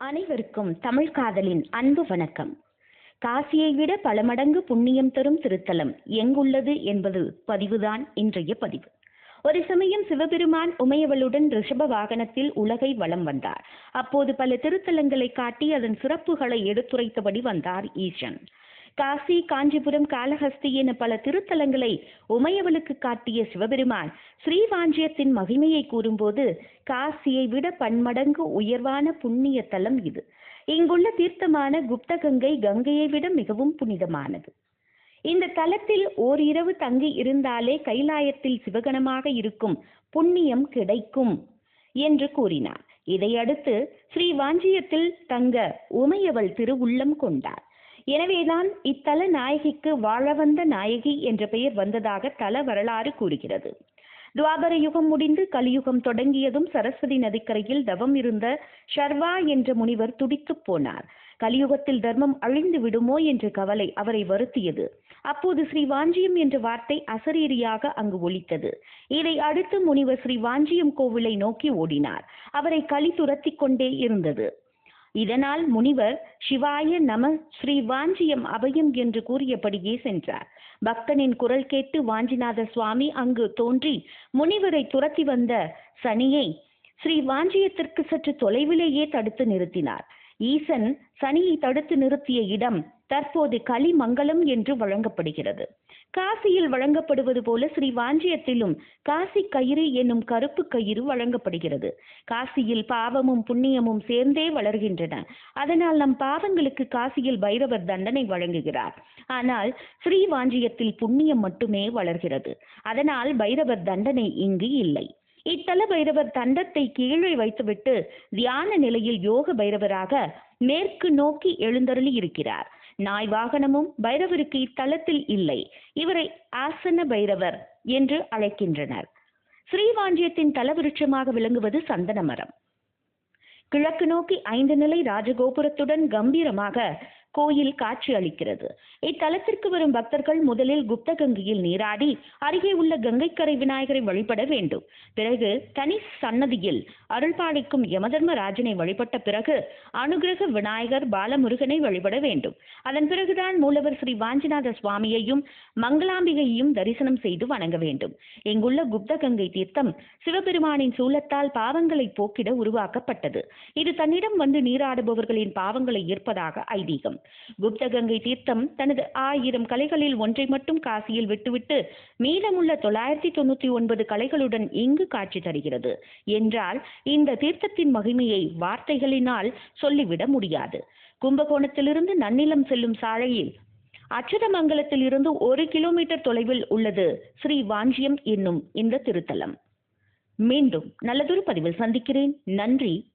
அனைவருக்கும் தமிழ் காதலின் அன்பு வணக்கம். காசியை விட பல மடங்கு புண்ணியம் தரும் திருத்தலம் எங்குள்ளது என்பது பதிவுதான் இன்றைய பதிவு. ஒரு சமயம் சிவபெருமான் உமையவளுடன் ரிஷப வாகனத்தில் உலகை வலம் வந்தார். அப்போது பல திருத்தலங்களை காட்டி அதன் சிறப்புகளை எடுத்துரைத்தபடி வந்தார் ஈசன். காசி காஞ்சிபுரம் காளஹஸ்தி என பல திருத்தலங்களை உமையவளுக்கு காட்டிய சிவபெருமான் ஸ்ரீவாஞ்சியத்தின் மகிமையை கூறும்போது காசியை விட பன்மடங்கு உயர்வான புண்ணிய தலம் இது. இங்குள்ள தீர்த்தமான குப்தகங்கை கங்கையை விட மிகவும் புனிதமானது. இந்த தலத்தில் ஓரிரவு தங்கி இருந்தாலே கைலாயத்தில் சிவகணமாக இருக்கும் புண்ணியம் கிடைக்கும் என்று கூறினார். இதையடுத்து ஸ்ரீ வாஞ்சியத்தில் தங்க உமையவள் திருவுள்ளம் கொண்டார். எனவேதான் இத்தல நாயகிக்கு வாழ வந்த நாயகி என்ற பெயர் வந்ததாக தல வரலாறு கூறுகிறது. துவாபர யுகம் முடிந்து கலியுகம் தொடங்கியதும் சரஸ்வதி நதிக்கரையில் தவம் இருந்த ஷர்வா என்ற முனிவர் துடித்துப் போனார். கலியுகத்தில் தர்மம் அழிந்து விடுமோ என்ற கவலை அவரை வருத்தியது. அப்போது ஸ்ரீ வாஞ்சியம் என்ற வார்த்தை அசரீரியாக அங்கு ஒலித்தது. இதை அடுத்து முனிவர் ஸ்ரீ வாஞ்சியம் கோவிலை நோக்கி ஓடினார். அவரை களி துரத்தி கொண்டே இருந்தது. இதனால் முனிவர் சிவாய நம ஸ்ரீ வாஞ்சியம் அபயம் என்று கூறியபடியே சென்றார். பக்தனின் குரல் கேட்டு வாஞ்சிநாத சுவாமி அங்கு தோன்றி முனிவரை துரத்தி வந்த சனியை ஸ்ரீ வாஞ்சியத்திற்கு சற்று தொலைவிலேயே தடுத்து நிறுத்தினார். ஈசன் சனியை தடுத்து நிறுத்திய இடம் தற்போது களிமங்கலம் என்று வழங்கப்படுகிறது. காசியில் வழங்கப்படுவது போல ஸ்ரீ வாஞ்சியத்திலும் காசி கயிறு என்னும் கருப்பு கயிறு வழங்கப்படுகிறது. காசியில் பாவமும் புண்ணியமும் சேர்ந்தே வளர்கின்றன. அதனால் நம் பாவங்களுக்கு காசியில் பைரவர் தண்டனை வழங்குகிறார். ஆனால் ஸ்ரீ வாஞ்சியத்தில் புண்ணியம் மட்டுமே வளர்கிறது. அதனால் பைரவர் தண்டனை இங்கு இல்லை. இத்தல பைரவர் தண்டத்தை கீழே வைத்துவிட்டு தியான நிலையில் யோக பைரவராக மேற்கு நோக்கி எழுந்தருளி இருக்கிறார். நாய் வாகனமும் பைரவருக்கு இத்தலத்தில் இல்லை. இவரை ஆசன பைரவர் என்று அழைக்கின்றனர். ஸ்ரீவாஞ்சியத்தின் தலவிருட்சமாக விளங்குவது சந்தன மரம். கிழக்கு நோக்கி ஐந்து நிலை ராஜகோபுரத்துடன் கம்பீரமாக கோயில் காட்சி அளிக்கிறது. இத்தலத்திற்கு வரும் பக்தர்கள் முதலில் குப்தகங்கையில் நீராடி அருகே உள்ள கங்கைக்கரை விநாயகரை வழிபட வேண்டும். பிறகு தனி சன்னதியில் அருள்பாளிக்கும் யமதர்மராஜனை வழிபட்ட பிறகு அனுகிரக விநாயகர் பாலமுருகனை வழிபட வேண்டும். அதன் பிறகுதான் மூலவர் ஸ்ரீ வாஞ்சிநாத சுவாமியையும் மங்களாம்பிகையையும் தரிசனம் செய்து வணங்க வேண்டும். இங்குள்ள குப்தகங்கை தீர்த்தம் சிவபெருமானின் சூலத்தால் பாவங்களை போக்கிட உருவாக்கப்பட்டது. இது தன்னிடம் வந்து நீராடுபவர்களின் பாவங்களை ஈர்ப்பதாக ஐதீகம். குப்தகங்கை தீர்த்தம் தனது ஆயிரம் கலைகளில் ஒன்றை மட்டும் காசியில் விட்டுவிட்டு மீதமுள்ள தொள்ளாயிரத்தி தொண்ணூத்தி ஒன்பது கலைகளுடன் இங்கு காட்சி தருகிறது. என்றால் இந்த தீர்த்தத்தின் மகிமையை வார்த்தைகளினால் சொல்லிவிட முடியாது. கும்பகோணத்திலிருந்து நன்னிலம் செல்லும் சாலையில் அச்சுதமங்கலத்தில் இருந்து ஒரு கிலோமீட்டர் தொலைவில் உள்ளது ஸ்ரீ வாஞ்சியம் என்னும் இந்த திருத்தலம். மீண்டும் நல்லதொரு பதிவில் சந்திக்கிறேன். நன்றி.